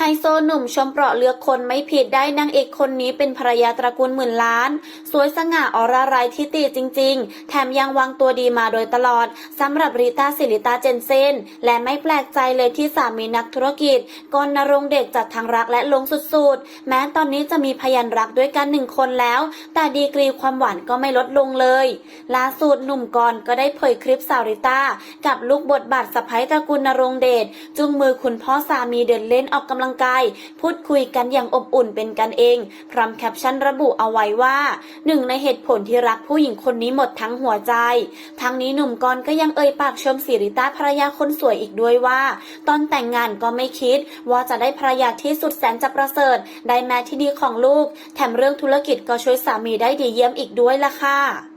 ไฮโซหนุ่มชมเปราะเลือกคนไม่ผิดได้นางเอกคนนี้เป็นภรรยาตระกูลหมื่นล้าน สวยสง่าออร่าไรที่ตีจริง ๆ แถมยังวางตัวดีมาโดยตลอดสำหรับริต้าสิริตาเจนเซนและไม่แปลกใจเลยที่สามีนักธุรกิจกรนรงเดชจัดทางรักและลงสุดๆ แม้ตอนนี้จะมีพยานรักด้วยกันหนึ่งคนแล้ว แต่ดีกรีความหวานก็ไม่ลดลงเลยล่าสุดหนุ่มกรก็ได้เผยคลิปสาวริต้ากับลูกบทบาทสะใภ้ตระกูลนรงเดชจุงมือคุณพ่อสามีเดินเล่นออกกำลังงกาย พูดคุยกันอย่างอบอุ่นเป็นกันเอง พร้อมแคปชั่นระบุเอาไว้ว่าหนึ่งในเหตุผลที่รักผู้หญิงคนนี้หมดทั้งหัวใจ ทั้งนี้หนุ่มกรก็ยังเอ่ยปากชมสิริต้าภรรยาคนสวยอีกด้วยว่า ตอนแต่งงานก็ไม่คิด ว่าจะได้ภรรยาที่สุดแสนจะประเสริฐ ได้แม่ที่ดีของลูก แถมเรื่องธุรกิจก็ช่วยสามีได้ดีเยี่ยมอีกด้วยล่ะค่ะ